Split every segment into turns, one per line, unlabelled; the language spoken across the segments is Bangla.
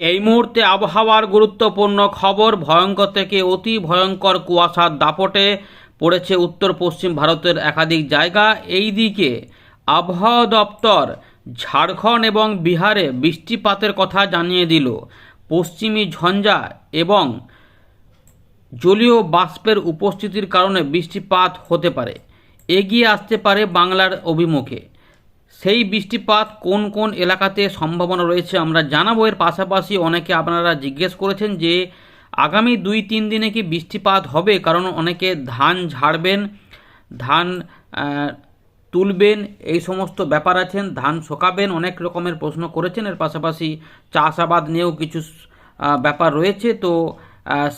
এই মুহূর্তে আবহাওয়ার গুরুত্বপূর্ণ খবর ভয়ঙ্কর থেকে অতি ভয়ঙ্কর কুয়াশার দাপটে পড়েছে উত্তর পশ্চিম ভারতের একাধিক জায়গা। এই দিকে আবহাওয়া দপ্তর ঝাড়খণ্ড এবং বিহারে বৃষ্টিপাতের কথা জানিয়ে দিল। পশ্চিমী ঝঞ্ঝা এবং জলীয় বাষ্পের উপস্থিতির কারণে বৃষ্টিপাত হতে পারে। এগিয়ে আসতে পারে বাংলার অভিমুখে। সেই বৃষ্টিপাত কোন কোন এলাকাতে সম্ভাবনা রয়েছে আমরা জানাব। এর পাশাপাশি অনেকে আপনারা জিজ্ঞেস করেছেন যে আগামী দুই তিন দিনে কি বৃষ্টিপাত হবে? কারণ অনেকে ধান ঝাড়বেন, ধান তুলবেন, এই সমস্ত ব্যাপার আছেন ধান শোকাবেন, অনেক রকমের প্রশ্ন করেছেন। এর পাশাপাশি চাষাবাদ নিয়েও কিছু ব্যাপার রয়েছে। তো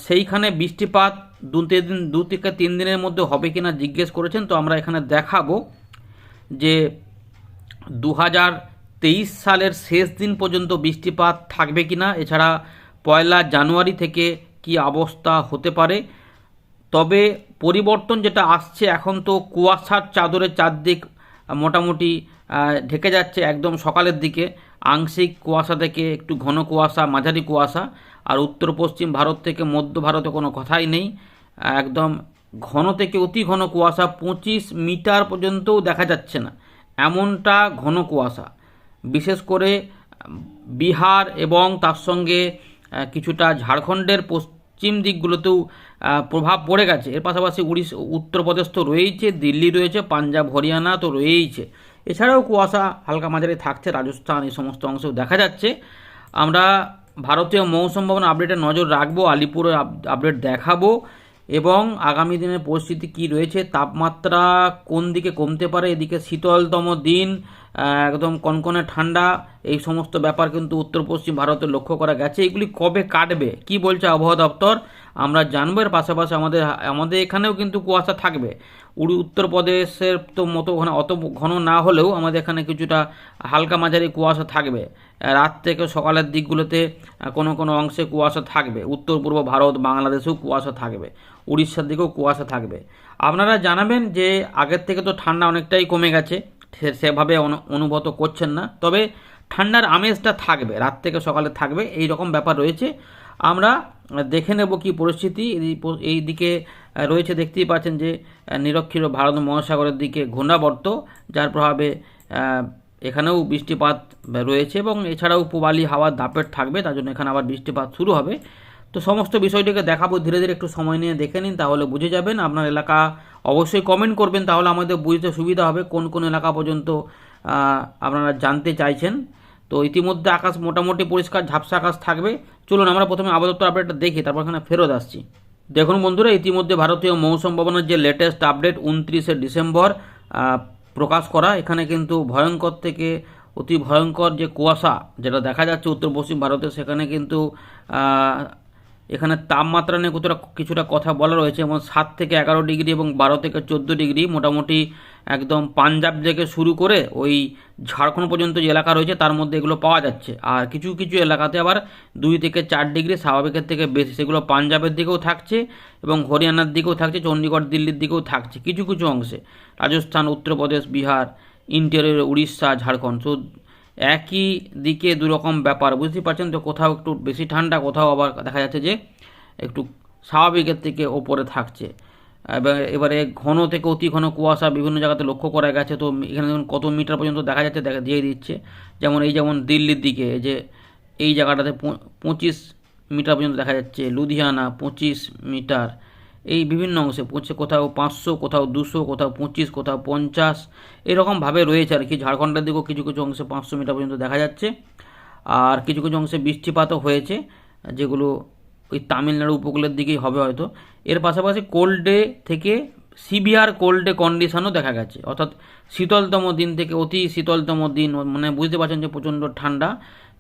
সেইখানে বৃষ্টিপাত দু তিন দু থেকে তিন দিনের মধ্যে হবে কিনা জিজ্ঞেস করেছেন। তো আমরা এখানে দেখাবো যে দু হাজার তেইশ সালের শেষ দিন পর্যন্ত বৃষ্টিপাত থাকবে কিনা এছাড়া পয়লা জানুয়ারি থেকে কি অবস্থা হতে পারে? তবে পরিবর্তন যেটা আসছে এখন তো কুয়াশার চাদরে চারদিক মোটামুটি ঢেকে যাচ্ছে একদম সকালের দিকে। আংশিক কুয়াশা থেকে একটু ঘন কুয়াশা, মাঝারি কুয়াশা। আর উত্তর পশ্চিম ভারত থেকে মধ্য ভারতে কোনো কথাই নেই। একদম ঘন থেকে অতি ঘন কুয়াশা পঁচিশ মিটার পর্যন্তও দেখা যাচ্ছে না। এমনটা ঘন কুয়াশা। বিশেষ করে বিহার এবং তার সঙ্গে কিছুটা ঝাড়খণ্ডের পশ্চিম দিকগুলোতেও প্রভাব পড়ে গেছে। এর পাশাপাশি উড়িষ্যা, উত্তরপ্রদেশ তো রয়েইছে, দিল্লি রয়েছে, পাঞ্জাব, হরিয়ানা তো রয়েইছে। এছাড়াও কুয়াশা হালকা মাঝারি থাকছে, রাজস্থান এই সমস্ত অংশেও দেখা যাচ্ছে। আমরা ভারতীয় মৌসুম ভবন আপডেটে নজর রাখব আলিপুরের আপ- আপডেট দেখাবো। এবং আগামী দিনের পরিস্থিতি কি রয়েছে তাপমাত্রা কোন দিকে কমতে পারে এদিকে শীতলতম দিন একদম কনকনে ঠান্ডা, এই সমস্ত ব্যাপার কিন্তু উত্তর পশ্চিম ভারতে লক্ষ্য করা গেছে। এগুলি কবে কাটবে? কি বলছে আবহাওয়া দপ্তর? আমরা জানব। এর পাশাপাশি আমাদের আমাদের এখানেও কিন্তু কুয়াশা থাকবে। উড়ি, উত্তরপ্রদেশের তো মতো ঘন, অত ঘন না হলেও আমাদের এখানে কিছুটা হালকা মাঝারি কুয়াশা থাকবে। রাত থেকে সকালের দিকগুলোতে কোনো কোনো অংশে কুয়াশা থাকবে। উত্তর পূর্ব ভারত, বাংলাদেশেও কুয়াশা থাকবে। উড়িষ্যার দিকেও কুয়াশা থাকবে। আপনারা জানাবেন যে আগের থেকে তো ঠান্ডা অনেকটাই কমে গেছে। সে- সেভাবে অনু- অনুভূত করছেন না। তবে ঠান্ডার আমেজটা থাকবে, রাত থেকে সকালে থাকবে, এই রকম ব্যাপার রয়েছে। আমরা দেখে নেব কি পরিস্থিতি। এই দিকে রয়েছে, দেখতেই পাচ্ছেন যে নিরক্ষীর ভারত মহাসাগরের দিকে ঘূর্ণাবর্ত, যার প্রভাবে এখানেও বৃষ্টিপাত রয়েছে এবং এছাড়াও পূবালি হাওয়ার দাপেট থাকবে, তার জন্য এখানে আবার বৃষ্টিপাত শুরু হবে। তো সমস্ত বিষয়টিকে দেখাবো, ধীরে ধীরে একটু সময় নিয়ে দেখে নিন, তাহলে বুঝে যাবেন। আপনার এলাকা অবশ্যই কমেন্ট করবেন, তাহলে আমাদের বুঝতে সুবিধা হবে কোন কোন এলাকা পর্যন্ত আপনারা জানতে চাইছেন। তো ইতিমধ্যে আকাশ মোটামুটি পরিষ্কার, ঝাপসা আকাশ থাকবে। চলুন, আমরা প্রথমে আবহাওয়া আপডেটটা দেখি, তারপর এখানে ফেরত আসছি। দেখুন বন্ধুরা, ইতিমধ্যে ভারতীয় মৌসুম ভবনের যে লেটেস্ট আপডেট উনত্রিশে ডিসেম্বর প্রকাশ করা, এখানে কিন্তু ভয়ঙ্কর থেকে অতি ভয়ঙ্কর যে কুয়াশা, যেটা দেখা যাচ্ছে উত্তর পশ্চিম ভারতে, সেখানে কিন্তু এখানে তাপমাত্রা নিয়ে কতটা কিছুটা কথা বলা রয়েছে, এবং সাত থেকে এগারো ডিগ্রি এবং বারো থেকে চোদ্দ ডিগ্রি মোটামুটি একদম পাঞ্জাব থেকে শুরু করে ওই ঝাড়খণ্ড পর্যন্ত যে এলাকা রয়েছে, তার মধ্যে এগুলো পাওয়া যাচ্ছে। আর কিছু কিছু এলাকাতে আবার দুই থেকে চার ডিগ্রি স্বাভাবিকের থেকে বেশি, সেগুলো পাঞ্জাবের দিকেও থাকছে এবং হরিয়ানার দিকেও থাকছে চণ্ডীগড় দিল্লির দিকেও থাকছে, কিছু কিছু অংশে। রাজস্থান, উত্তরপ্রদেশ, বিহার, ইন্টেরিয়র, উড়িষ্যা, ঝাড়খণ্ড। তো একই দিকে দুরকম ব্যাপার। বুঝতেই পারছেন তো, কোথাও একটু বেশি ঠান্ডা, কোথাও আবার দেখা যাচ্ছে যে একটু স্বাভাবিকের থেকে ওপরে থাকছে। এবার এবারে ঘন থেকে অতি ঘন কুয়াশা বিভিন্ন জায়গাতে লক্ষ্য করা গেছে। তো এখানে দেখুন কত মিটার পর্যন্ত দেখা যাচ্ছে, দেখা দিয়ে দিচ্ছে। যেমন এই যেমন দিল্লির দিকে যে এই জায়গাটাতে পঁচিশ মিটার পর্যন্ত দেখা যাচ্ছে। লুধিয়ানা, পঁচিশ মিটার। এই বিভিন্ন অংশে। পৌঁছে কোথাও পাঁচশো, কোথাও দুশো, কোথাও পঁচিশ, কোথাও পঞ্চাশ এরকমভাবে রয়েছে আর কি। ঝাড়খণ্ডের দিকেও কিছু কিছু অংশে পাঁচশো মিটার পর্যন্ত দেখা যাচ্ছে। আর কিছু কিছু অংশে বৃষ্টিপাতও হয়েছে, যেগুলো ওই তামিলনাড়ু উপকূলের দিকেই হবে হয়তো। এর পাশাপাশি কোল্ড ডে থেকে সিভিয়ার কোল্ড ডে কন্ডিশনও দেখা গেছে। অর্থাৎ শীতলতম দিন থেকে অতি শীতলতম দিন মানে বুঝতে পারছেন যে প্রচণ্ড ঠান্ডা,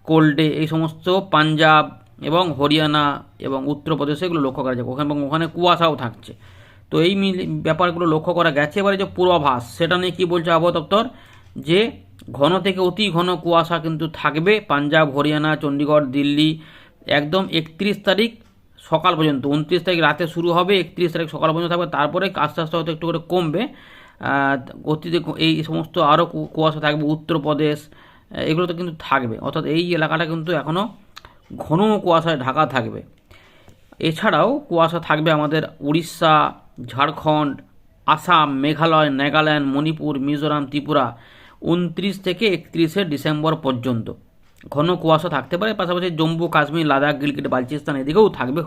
কোল্ড ডে এই সমস্ত পাঞ্জাব এবং হরিয়ানা এবং উত্তরপ্রদেশে, এগুলো লক্ষ্য করা যায় ওখানে এবং ওখানে কুয়াশাও থাকছে। তো এই ব্যাপারগুলো লক্ষ্য করা গেছে। এবারে যে পূর্বাভাস, সেটা নিয়ে কী বলছে আবহাওয়া দপ্তর? যে ঘন থেকে অতি ঘন কুয়াশা কিন্তু থাকবে পাঞ্জাব, হরিয়ানা চণ্ডীগড় দিল্লি একদম একত্রিশ তারিখ সকাল পর্যন্ত। উনত্রিশ তারিখ রাতে শুরু হবে, একত্রিশ তারিখ সকাল পর্যন্ত থাকবে। তারপরে আস্তে আস্তে হয়তো একটু করে কমবে। ক- এই সমস্ত আরও কুয়াশা থাকবে উত্তরপ্রদেশ, এগুলো তো কিন্তু থাকবে। অর্থাৎ এই এলাকাটা কিন্তু এখনও ঘন কুয়াশায় ঢাকা থাকবে। এছাড়াও কুয়াশা থাকবে আমাদের উড়িষ্যা, ঝাড়খণ্ড, আসাম, মেঘালয়, নাগাল্যান্ড, মণিপুর, মিজোরাম, ত্রিপুরা উনত্রিশ থেকে একত্রিশে ডিসেম্বর পর্যন্ত। ঘন কুয়াশা থাকতে পারে, পাশাপাশি জম্মু, কাশ্মীর, লাদাখ, গিলগিট, বালচিস্তান এদিকেও থাকবে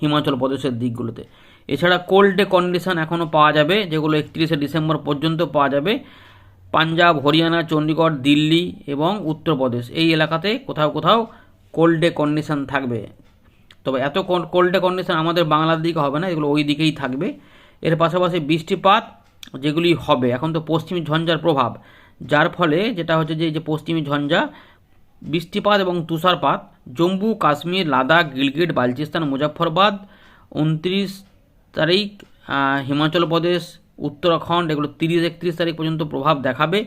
হিমাচল প্রদেশের দিকগুলোতে। এছাড়া কোল্ড ডে কন্ডিশন এখনও পাওয়া যাবে, যেগুলো একত্রিশে ডিসেম্বর পর্যন্ত পাওয়া যাবে। পাঞ্জাব, হরিয়ানা, চণ্ডীগড়, দিল্লি এবং উত্তরপ্রদেশ এই এলাকাতে কোথাও কোথাও কোল্ড কন্ডিশন থাকবে। তবে এত কোল্ড কন্ডিশন আমাদের বাংলার দিকে হবে না, এগুলো ওই দিকেই থাকবে। এর পাশাপাশি বৃষ্টিপাত যেগুলি হবে, এখন তো পশ্চিমী ঝঞ্ঝার প্রভাব, যার ফলে যেটা হচ্ছে যে যে পশ্চিমী ঝঞ্ঝা, বৃষ্টিপাত এবং তুষারপাত, জম্মু, কাশ্মীর, লাদাখ, গিলগিট, বালচিস্তান মুজাফরবাদ উনত্রিশ তারিখ হিমাচল প্রদেশ, উত্তরাখণ্ড, এগুলো তিরিশ, একত্রিশ তারিখ পর্যন্ত প্রভাব দেখাবে।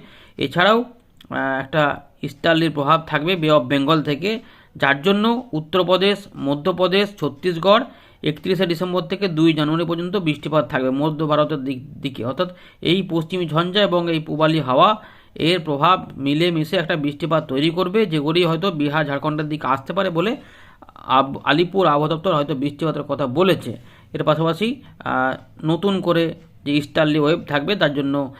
এছাড়াও একটা ইস্টার্লির প্রভাব থাকবে বে অফ বেঙ্গল থেকে। যার জন্য উত্তরপ্রদেশ, মধ্যপ্রদেশ, ছত্তিশগড় একত্রিশে ডিসেম্বর থেকে দুই জানুয়ারি পর্যন্ত বৃষ্টিপাত থাকবে মধ্য ভারতের দিক, দিকে। অর্থাৎ এই পশ্চিমী ঝঞ্ঝা এবং এই পূবালি হাওয়া এর প্রভাব মিলে মিশে একটা বৃষ্টিপাত তৈরি করবে যেগুলি হয়তো বিহার, ঝাড়খণ্ডের দিকে আসতে পারে বলে আব- আলিপুর আবহাওয়া দপ্তর হয়তো বৃষ্টিপাতের কথা বলেছে। এর পাশাপাশি নতুন করে যে ইস্টার্লি ওয়েব থাকবে, তার জন্য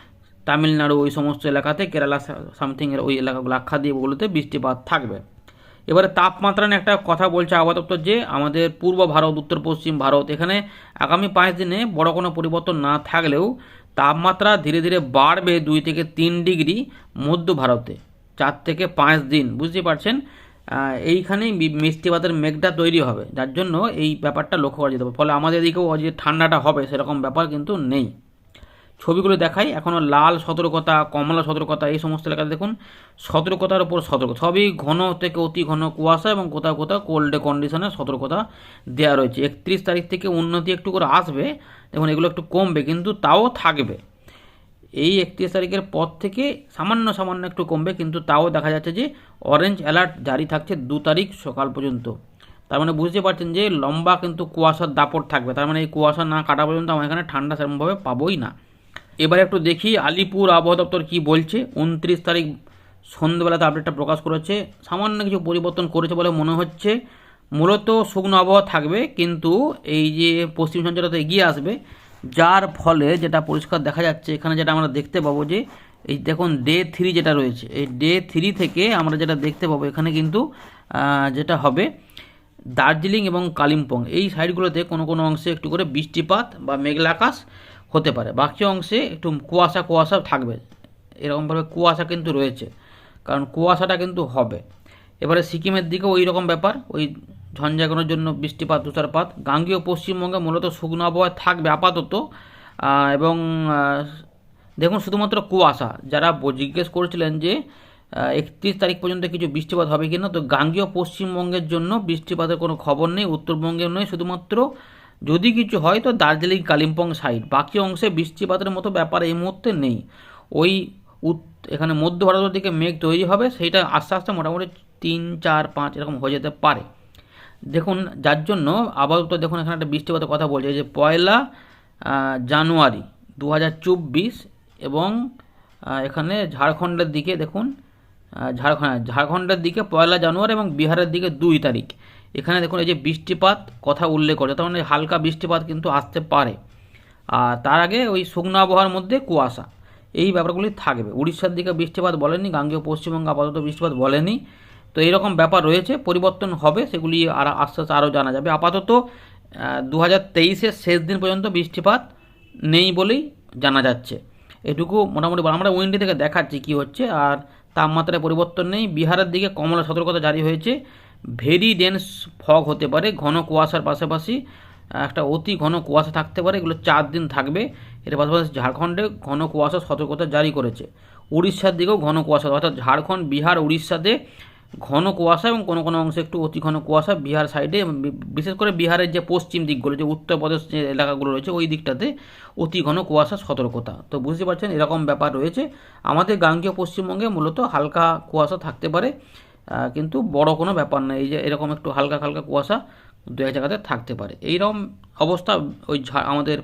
তামিলনাড়ু ওই সমস্ত এলাকাতে, কেরালা সামথিংয়ের ওই এলাকাগুলো লাক্ষাদ্বীপগুলোতে বৃষ্টিপাত থাকবে। এবারে তাপমাত্রা নিয়ে একটা কথা বলছে আবহাওয়া যে আমাদের পূর্ব ভারত উত্তর পশ্চিম ভারত, এখানে আগামী পাঁচ দিনে বড় কোনো পরিবর্তন না থাকলেও তাপমাত্রা ধীরে ধীরে বাড়বে দুই থেকে তিন ডিগ্রি মধ্য ভারতে, চার থেকে পাঁচ দিন বুঝতে পারছেন? এইখানেই বৃষ্টিপাতের মেঘটা তৈরি হবে, যার জন্য এই ব্যাপারটা লক্ষ্য করা যেতে পারে। ফলে আমাদের এদিকেও যে ঠান্ডাটা হবে, সেরকম ব্যাপার কিন্তু নেই। ছবিগুলো দেখাই। এখনও লাল সতর্কতা, কমলা সতর্কতা, এই সমস্ত এলাকাতে দেখুন, সতর্কতার উপর সতর্ক। সবই ঘন থেকে অতি ঘন কুয়াশা এবং কোথাও কোথাও কোল্ড কন্ডিশনে সতর্কতা দেওয়া রয়েছে। একত্রিশ তারিখ থেকে উন্নতি একটু করে আসবে। দেখুন, এগুলো একটু কমবে, কিন্তু তাও থাকবে। এই একত্রিশ তারিখের পর থেকে সামান্য সামান্য একটু কমবে, কিন্তু তাও দেখা যাচ্ছে যে অরেঞ্জ অ্যালার্ট জারি থাকছে দু তারিখ সকাল পর্যন্ত। তার মানে বুঝতে পারছেন যে লম্বা কিন্তু কুয়াশার দাপট থাকবে। তার মানে এই কুয়াশা না কাটা পর্যন্ত আমরা এখানে ঠান্ডা সেরকমভাবে পাবোই না। এবার একটু দেখি আলিপুর আবহাওয়া দপ্তর কী বলছে। উনত্রিশ তারিখ সন্ধ্যেবেলাতে আপডেটটা প্রকাশ করেছে। সামান্য কিছু পরিবর্তন করেছে বলে মনে হচ্ছে। মূলত শুকনো আবহাওয়া থাকবে, কিন্তু এই যে পশ্চিম সঞ্চারতে এগিয়ে আসবে, যার ফলে যেটা পরিষ্কার দেখা যাচ্ছে, এখানে যেটা আমরা দেখতে পাবো যে, এই দেখুন ডে থ্রি যেটা রয়েছে, এই ডে থ্রি থেকে আমরা যেটা দেখতে পাবো, এখানে কিন্তু যেটা হবে দার্জিলিং এবং কালিম্পং। এই সাইডগুলোতে কোনো কোনো অংশে একটু করে বৃষ্টিপাত বা মেঘলা আকাশ। হতে পারে। বাকি অংশে একটু কুয়াশা কুয়াশা থাকবে। এরকমভাবে কুয়াশা কিন্তু রয়েছে। কারণ কুয়াশাটা কিন্তু হবে। এবারে সিকিমের দিকেও ওই রকম ব্যাপার। ওই ঝঞ্ঝাগুলোর জন্য বৃষ্টিপাত, তুষারপাত। গাঙ্গীয় পশ্চিমবঙ্গে মূলত শুকনো আবহাওয়া থাকবে আপাতত। এবং দেখুন, শুধুমাত্র কুয়াশা। যারা জিজ্ঞেস করেছিলেন যে একত্রিশ তারিখ পর্যন্ত কিছু বৃষ্টিপাত হবে কিনা, তো গাঙ্গীয় পশ্চিমবঙ্গের জন্য বৃষ্টিপাতের কোনো খবর নেই, উত্তরবঙ্গের নয়। শুধুমাত্র যদি কিছু হয় তো দার্জিলিং, কালিম্পং সাইড। বাকি অংশে বৃষ্টিপাতের মতো ব্যাপার এই মুহূর্তে নেই। ওই এখানে মধ্য ভারতের দিকে মেঘ তৈরি হবে, সেইটা আস্তে আস্তে মোটামুটি তিন, চার, পাঁচ এরকম হয়ে যেতে পারে। দেখুন, যার জন্য আপাতত দেখুন এখানে একটা বৃষ্টিপাতের কথা বলছে যে পয়লা জানুয়ারি দু হাজার চব্বিশ এবং এখানে ঝাড়খণ্ডের দিকে দেখুন ঝাড়খণ্ড ঝাড়খণ্ডের দিকে পয়লা জানুয়ারি এবং বিহারের দিকে দুই তারিখ। এখানে দেখুন এই যে বৃষ্টিপাত কথা উল্লেখ করে, তার মানে হালকা বৃষ্টিপাত কিন্তু আসতে পারে। আর তার আগে ওই শুকনো আবহাওয়ার মধ্যে কুয়াশা, এই ব্যাপারগুলি থাকবে। উড়িষ্যার দিকে বৃষ্টিপাত বলেনি, গাঙ্গেয় পশ্চিমবঙ্গে আপাতত বৃষ্টিপাত বলেনি। তো এইরকম ব্যাপার রয়েছে, পরিবর্তন হবে, সেগুলি আর আস্তে আস্তে আরও জানা যাবে। আপাতত দু হাজার তেইশের শেষ দিন পর্যন্ত বৃষ্টিপাত নেই বলেই জানা যাচ্ছে। এটুকু মোটামুটি আমরা উইন্ডি থেকে দেখাচ্ছি কি হচ্ছে, আর তাপমাত্রায় পরিবর্তন নেই। বিহারের দিকে কমলা সতর্কতা জারি হয়েছে। ভেরি ডেন্স ফগ হতে পারে, ঘন কুয়াশার পাশাপাশি একটা অতি ঘন কুয়াশা থাকতে পারে, এগুলো চার দিন থাকবে। এর পাশাপাশি ঝাড়খণ্ডে ঘন কুয়াশা সতর্কতা জারি করেছে। উড়িষ্যার দিকেও ঘন কুয়াশা, অর্থাৎ ঝাড়খণ্ড, বিহার, উড়িষ্যাতে ঘন কুয়াশা এবং কোনো কোনো অংশে একটু অতি ঘন কুয়াশা বিহার সাইডে বিশেষ করে বিহারের যে পশ্চিম দিকগুলো, যে উত্তরপ্রদেশ যে এলাকাগুলো রয়েছে, ওই দিকটাতে অতি ঘন কুয়াশা সতর্কতা। তো বুঝতে পারছেন, এরকম ব্যাপার রয়েছে। আমাদের গাঙ্গীয় পশ্চিমবঙ্গে মূলত হালকা কুয়াশা থাকতে পারে। কিন্তু বড় কোনো ব্যাপার নয় এই যে এরকম একটু হালকা হালকা কুয়াশা দু এক জায়গাতে থাকতে পারে। এইরকম অবস্থা ওই আমাদের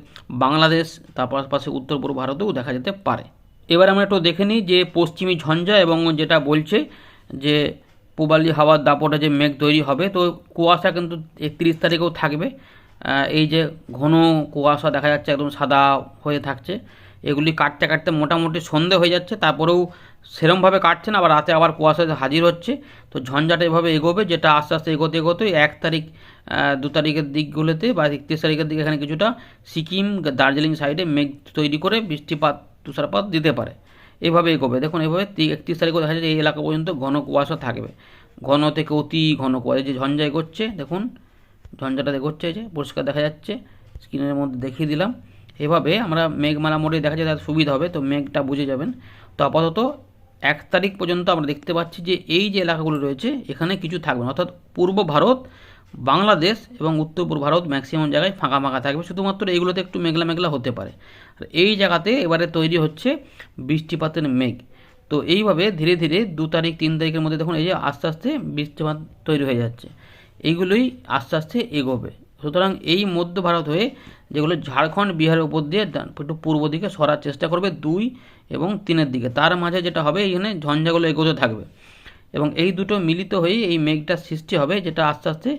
বাংলাদেশ, তার পাশে উত্তর পূর্ব ভারতেও দেখা যেতে পারে। এবার আমরা একটু দেখে নিই যে পশ্চিমী ঝঞ্ঝা এবং যেটা বলছে যে পূবালি হাওয়ার দাপটে যে মেঘ তৈরি হবে, তো কুয়াশা কিন্তু একত্রিশ তারিখেও থাকবে। এই যে ঘন কুয়াশা দেখা যাচ্ছে একদম সাদা হয়ে থাকছে। এগুলি কাটতে কাটতে মোটামুটি সন্ধে হয়ে যাচ্ছে। তারপরেও সেরমভাবে কাটছে না, আবার রাতে আবার কুয়াশা হাজির হচ্ছে, তো ঝঞ্ঝাটা এভাবে এগোবে, যেটা আস্তে আস্তে এগোতে এগোতে এক তারিখ দু তারিখের দিকগুলোতে বা একত্রিশ তারিখের দিকে এখানে কিছুটা সিকিম, দার্জিলিং সাইডে মেঘ তৈরি করে বৃষ্টিপাত, তুষারপাত দিতে পারে। এভাবে এগোবে। দেখুন, এভাবে একত্রিশ তারিখও দেখা যাচ্ছে এই এলাকা পর্যন্ত ঘন কুয়াশা থাকবে। ঘন থেকে অতি ঘন কুয়াশা। যে ঝঞ্ঝা এগোচ্ছে, দেখুন, ঝঞ্ঝাটা এগোচ্ছে যে পরিষ্কার দেখা যাচ্ছে, স্ক্রিনের মধ্যে দেখিয়ে দিলাম। এভাবে আমরা মেঘমালা মোড়ে দেখা যায় তার সুবিধা হবে, তো মেঘটা বুঝে যাবেন। তো আপাতত এক তারিখ পর্যন্ত আমরা দেখতে পাচ্ছি যে এই যে এলাকাগুলো রয়েছে, এখানে কিছু থাকবে না। অর্থাৎ পূর্ব ভারত, বাংলাদেশ এবং উত্তর পূর্ব ভারত ম্যাক্সিমাম জায়গায় ফাঁকা ফাঁকা থাকবে। শুধুমাত্র এইগুলোতে একটু মেঘলা মেঘলা হতে পারে। আর এই জায়গাতে এবারে তৈরি হচ্ছে বৃষ্টিপাতের মেঘ। তো এইভাবে ধীরে ধীরে দু তারিখ, তিন তারিখের মধ্যে দেখুন, এই যে আস্তে আস্তে বৃষ্টিপাত তৈরি হয়ে যাচ্ছে। এইগুলোই আস্তে আস্তে এগোবে। সুতরাং এই মধ্য ভারত হয়ে যেগুলো ঝাড়খণ্ড, বিহারের উপর দিয়ে একটু পূর্ব দিকে সরার চেষ্টা করবে দুই এবং তিনের দিকে। তার মাঝে যেটা হবে, এইখানে ঝঞ্ঝাগুলো এগোতে থাকবে। এবং এই দুটো মিলিত হয়েই এই মেঘটার সৃষ্টি হবে, যেটা আস্তে আস্তে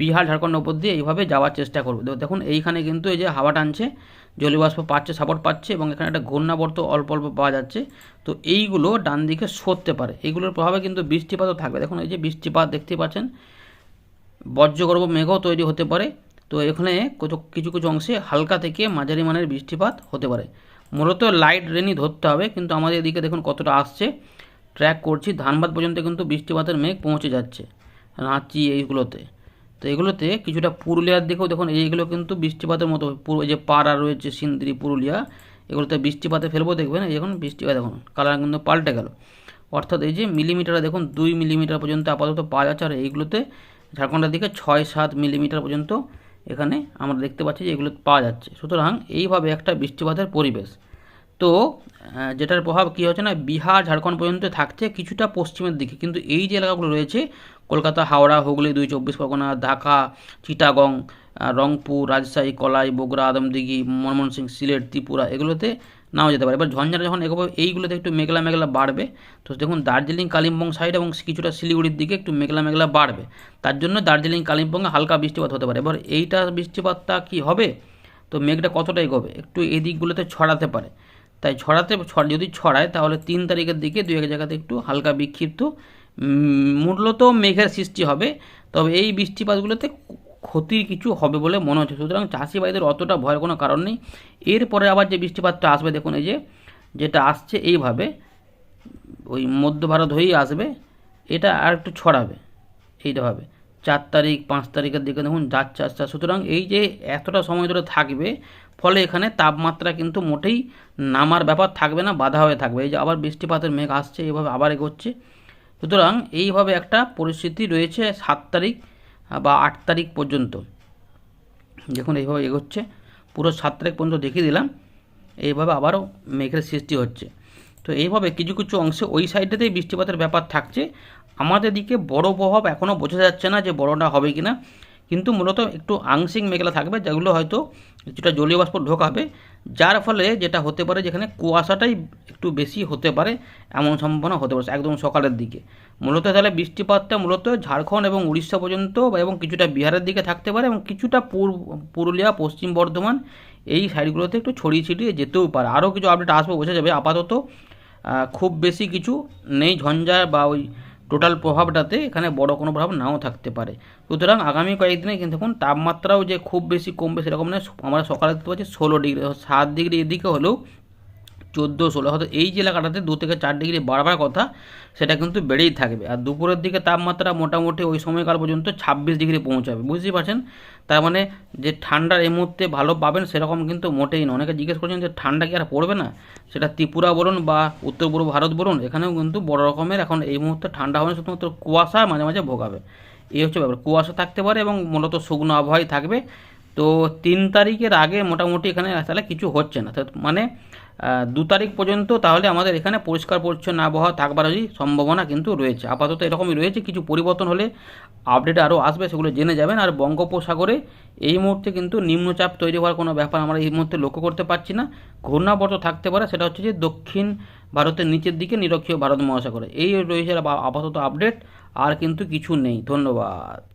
বিহার, ঝাড়খণ্ড উপর দিয়ে এইভাবে যাওয়ার চেষ্টা করবে। দেখুন, এইখানে কিন্তু এই যে হাওয়া টানছে, জলীয়বাষ্প পাচ্ছে, সাপোর্ট পাচ্ছে এবং এখানে একটা ঘূর্ণাবর্ত অল্প অল্প পাওয়া যাচ্ছে। তো এইগুলো ডান দিকে সরতে পারে। এইগুলোর প্রভাবে কিন্তু বৃষ্টিপাতও থাকবে। দেখুন, এই যে বৃষ্টিপাত দেখতে পাচ্ছেন, বজ্রগর্ভ মেঘও তৈরি হতে পারে। তো এখানে কিছু কিছু অংশে হালকা থেকে মাঝারি মানের বৃষ্টিপাত হতে পারে। মূলত লাইট রেনই ধরতে হবে, কিন্তু আমাদের এদিকে দেখুন কতটা আসছে। ট্র্যাক করছি, ধানবাদ পর্যন্ত কিন্তু বৃষ্টিপাতের মেঘ পৌঁছে যাচ্ছে, রাঁচি এইগুলোতে। তো এগুলোতে কিছুটা পুরুলিয়ার দিকেও দেখুন, এইগুলো কিন্তু বৃষ্টিপাতের মতো, পুরো যে পাড়া রয়েছে সিন্দ্রি পুরুলিয়া, এগুলোতে বৃষ্টিপাতে ফেলব, দেখবেন এই এখন বৃষ্টিপাত দেখুন কালার কিন্তু পাল্টে গেল। অর্থাৎ এই যে মিলিমিটারে দেখুন, দুই মিলিমিটার পর্যন্ত আপাতত পাওয়া যাচ্ছে, আর এইগুলোতে ঝাড়খণ্ডের দিকে ছয় সাত মিলিমিটার পর্যন্ত এখানে আমরা দেখতে পাচ্ছি যে এগুলো পাওয়া যাচ্ছে। সুতরাং এইভাবে একটা বৃষ্টিপাতের পরিবেশ। তো যেটার প্রভাব কী হচ্ছে না, বিহার, ঝাড়খণ্ড পর্যন্ত থাকছে কিছুটা পশ্চিমের দিকে। কিন্তু এই যে এলাকাগুলো রয়েছে, কলকাতা, হাওড়া, হুগলি, দুই চব্বিশ পরগনা, ঢাকা, চিটাগং রংপুর, রাজশাহী, কলাই, বগুড়া, আদমদিঘি, ময়মনসিংহ, সিলেট, ত্রিপুরা, এগুলোতে নাও যেতে পারে। এবার ঝঞ্ঝাটা যখন এগোবে, এইগুলোতে একটু মেঘলা মেঘলা বাড়বে। তো দেখুন, দার্জিলিং, কালিম্পং সাইড এবং কিছুটা শিলিগুড়ির দিকে একটু মেঘলা মেঘলা বাড়বে। তার জন্য দার্জিলিং, কালিম্পংয়ে হালকা বৃষ্টিপাত হতে পারে। এবার এইটা বৃষ্টিপাতটা কি হবে? তো মেঘটা কতটা এগোবে? একটু এই দিকগুলোতে ছড়াতে পারে। তাই ছড়াতে যদি ছড়ায়, তাহলে তিন তারিখের দিকে দু এক জায়গাতে একটু হালকা বিক্ষিপ্ত মূলত মেঘের সৃষ্টি হবে। তবে এই বৃষ্টিপাতগুলোতে ক্ষতির কিছু হবে বলে মনে হচ্ছে। সুতরাং চাষি ভাইদের অতটা ভয়ের কোনো কারণ নেই। এরপরে আবার যে বৃষ্টিপাতটা আসবে, দেখুন এই যে, যেটা আসছে এইভাবে, ওই মধ্য ভারত হয়েই আসবে, এটা আর একটু ছড়াবে এইটাভাবে চার তারিখ, পাঁচ তারিখের দিকে দেখুন যাচ্ছে আস্তে। সুতরাং এই যে এতটা সময় ধরে থাকবে, ফলে এখানে তাপমাত্রা কিন্তু মোটেই নামার ব্যাপার থাকবে না, বাধা হয়ে থাকবে। এই যে আবার বৃষ্টিপাতের মেঘ আসছে, এইভাবে আবার এগোচ্ছে। সুতরাং এইভাবে একটা পরিস্থিতি রয়েছে সাত তারিখ বা আট তারিখ পর্যন্ত। দেখুন এইভাবে এগোচ্ছে। পুরো সাত তারিখ পর্যন্ত দেখিয়ে দিলাম। এইভাবে আবারও মেঘের সৃষ্টি হচ্ছে। তো এইভাবে কিছু কিছু অংশে ওই সাইডটাতেই বৃষ্টিপাতের ব্যাপার থাকছে। আমাদের দিকে বড় প্রভাব এখনও বোঝা যাচ্ছে না যে বড়টা হবে কি না কিন্তু মূলত একটু আংশিক মেঘলা থাকবে, যেগুলো হয়তো কিছুটা জলীয় বাষ্প ঢোকাবে যার ফলে যেটা হতে পারে যেখানে কুয়াশাটাই একটু বেশি হতে পারে, এমন সম্ভাবনা হতে পারে একদম সকালের দিকে। মূলত তাহলে বৃষ্টিপাতটা মূলত ঝাড়খণ্ড এবং উড়িষ্যা পর্যন্ত এবং কিছুটা বিহারের দিকে থাকতে পারে এবং কিছুটা পুরুলিয়া, পশ্চিম বর্ধমান এই সাইডগুলোতে একটু ছড়িয়ে ছিটিয়ে যেতেও পারে। আরও কিছু আপডেট আসবে, বোঝা যাবে। আপাতত খুব বেশি কিছু নেই, ঝঞ্ঝা বা ওই টোটাল প্রভাবটাতে এখানে বড় কোনো প্রভাব নাও থাকতে পারে। সুতরাং আগামী কয়েকদিনে কিন্তু দেখুন, তাপমাত্রাও যে খুব বেশি কমবে সেরকম নয়। আমরা সকালে দেখতে পাচ্ছি ষোলো ডিগ্রি সাত ডিগ্রি এদিকে হলেও চোদ্দ, ষোলো। হয়তো এই যে এলাকাটাতে দু থেকে চার ডিগ্রি বাড়বার কথা, সেটা কিন্তু বেড়েই থাকবে। আর দুপুরের দিকে তাপমাত্রা মোটামুটি ওই সময়কাল পর্যন্ত ছাব্বিশ ডিগ্রি পৌঁছাবে। বুঝতেই পারছেন? তার মানে যে ঠান্ডার এই মুহূর্তে ভালো পাবেন সেরকম কিন্তু মোটেই না। অনেকে জিজ্ঞেস করছেন যে ঠান্ডা কি আর পড়বে না? সেটা ত্রিপুরা বলুন বা উত্তর পূর্ব ভারত বলুন, এখানেও কিন্তু বড় রকমের এখন এই মুহূর্তে ঠান্ডা হবে শুধুমাত্র কুয়াশা মাঝে মাঝে ভোগাবে। এই হচ্ছে ব্যাপার। কুয়াশা থাকতে পারে এবং মূলত শুকনো আবহাওয়াই থাকবে। তো তিন তারিখের আগে মোটামুটি এখানে তাহলে কিছু হচ্ছে না। মানে দু তারিখ পর্যন্ত তাহলে আমাদের এখানে পরিষ্কার পরিচ্ছন্ন আবহাওয়া থাকবারই সম্ভাবনা কিন্তু রয়েছে। আপাতত এরকমই রয়েছে, কিছু পরিবর্তন হলে আপডেট আরও আসবে, সেগুলো জেনে যাবেন। আর বঙ্গোপসাগরে এই মুহূর্তে কিন্তু নিম্নচাপ তৈরি হওয়ার কোনো ব্যাপার আমরা এই মুহূর্তে লক্ষ্য করতে পারছি না। ঘূর্ণাবর্ত থাকতে পারে, সেটা হচ্ছে যে দক্ষিণ ভারতের নিচের দিকে নিরক্ষীয় ভারত মহাসাগরে। এই রয়েছে আপাতত আপডেট আর কিন্তু কিছু নেই। ধন্যবাদ।